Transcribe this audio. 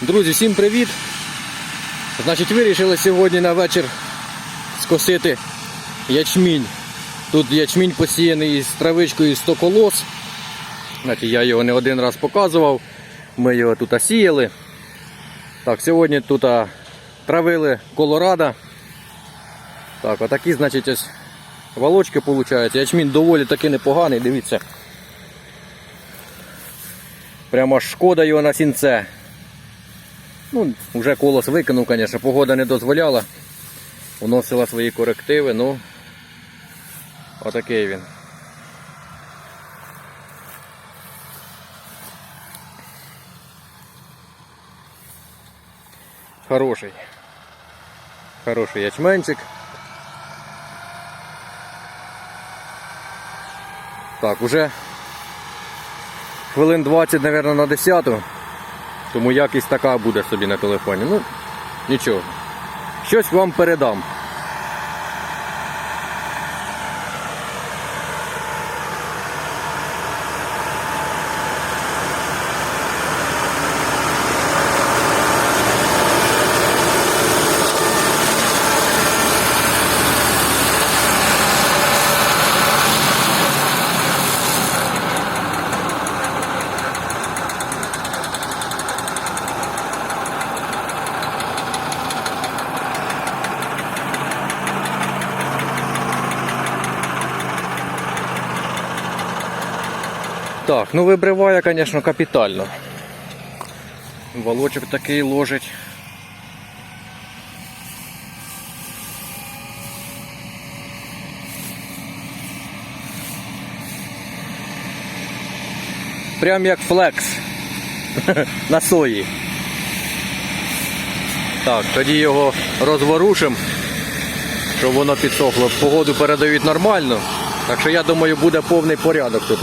Друзі, всім привіт! Значить, вирішили сьогодні на вечір скосити ячмінь. Тут ячмінь посіяний із травичкою 100 колос. Значить, я його не один раз показував. Ми його тут осіяли. Так, сьогодні тут травили колорадо. Так, отакі, значить, ось волочки виходять. Ячмінь доволі таки непоганий, дивіться. Прямо шкода його на сінце. Ну, вже колос викинув, звісно, погода не дозволяла. Вносила свої корективи, ну отакий він. Хороший. Хороший ячменчик. Так, уже хвилин 20, мабуть, на 10. Тому якість така буде собі на телефоні. Ну, нічого. Щось вам передам. Так, ну вибриває, звісно, капітально. Волочок такий ложить. Прям як флекс на сої. Так, тоді його розворушимо, щоб воно підсохло. Погоду передають нормально. Так що я думаю, буде повний порядок тут.